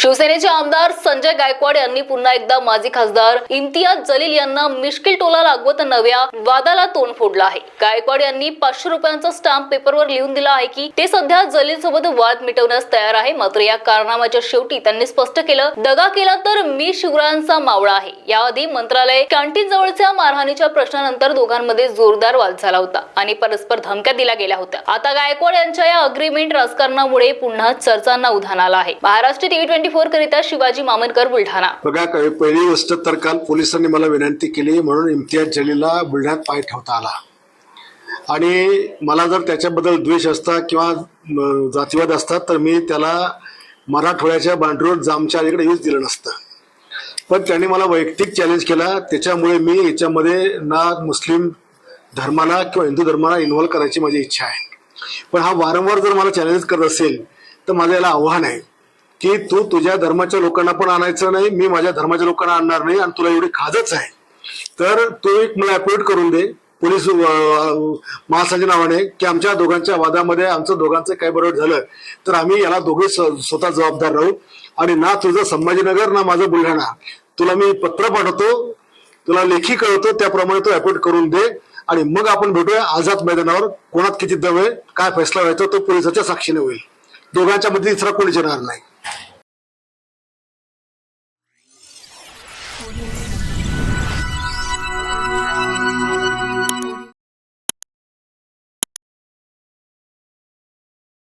शिवसेनेचे आमदार संजय गायकवाड यांनी पुन्हा एकदा माजी खासदार इम्तियाज जलील यांना मिश्किल टोला लागवत नव्या वादाला तोंड फोडलं आहे. गायकवाड यांनी पाचशे रुपयांचा स्टॅम्प पेपरवर लिहून दिला आहे की ते सध्या जलील सोबत वाद मिटवण्यास तयार आहे मात्र या कारणामाच्या शेवटी त्यांनी स्पष्ट केलं दगा केला तर मी शिवरायांचा मावळा आहे. याआधी मंत्रालय कॅन्टीन जवळच्या मारहाणीच्या प्रश्नानंतर दोघांमध्ये जोरदार वाद झाला होता आणि परस्पर धमक्या दिल्या गेल्या होत्या. आता गायकवाड यांच्या या अग्रीमेंट राजकारणामुळे पुन्हा चर्चांना उधाण आलं आहे. महाराष्ट्र टीव्ही ट्वेंटी फोर करिता शिवाजी मामनकर बुलढाणा. बघा पहिली गोष्ट तर काल पोलिसांनी मला विनंती केली म्हणून इम्तियाज जलीला बुलढाण्यात पाय ठेवता आला. आणि मला जर त्याच्याबद्दल द्वेष असता किंवा जातीवाद असता तर मी त्याला मराठवाड्याच्या बांडरोड जामच्या अलीकडे येऊच दिलं नसतं. पण त्याने मला वैयक्तिक चॅलेंज केला. त्याच्यामुळे मी याच्यामध्ये ना मुस्लिम धर्माला किंवा हिंदू धर्माला इन्व्हॉल्व करायची माझी इच्छा आहे. पण हा वारंवार जर मला चॅलेंज करत असेल तर माझं याला आव्हान आहे. की तू तुझ्या धर्माच्या लोकांना पण आणायचं नाही मी माझ्या धर्माच्या लोकांना आणणार नाही आणि तुला एवढी खाजच आहे. तर तू एक मला अपलोड करून दे पोलीस महासाच्या नावाने की आमच्या दोघांच्या वादामध्ये आमचं दोघांचं काय बरोबर झालं तर आम्ही याला दोघे स्वतः जबाबदार राहू. आणि ना तुझं संभाजीनगर ना माझं बुलढाणा. तुला मी पत्र पाठवतो तुला लेखी कळवतो त्याप्रमाणे तो अपॉइंट करून दे. आणि मग आपण भेटूया आझाद मैदानावर. कोणात किती दम आहे काय फैसला व्हायचा तो पोलिसाच्या साक्षीने होईल. दोघांच्या मध्ये तिसरा कोणी येणार नाही. Audio.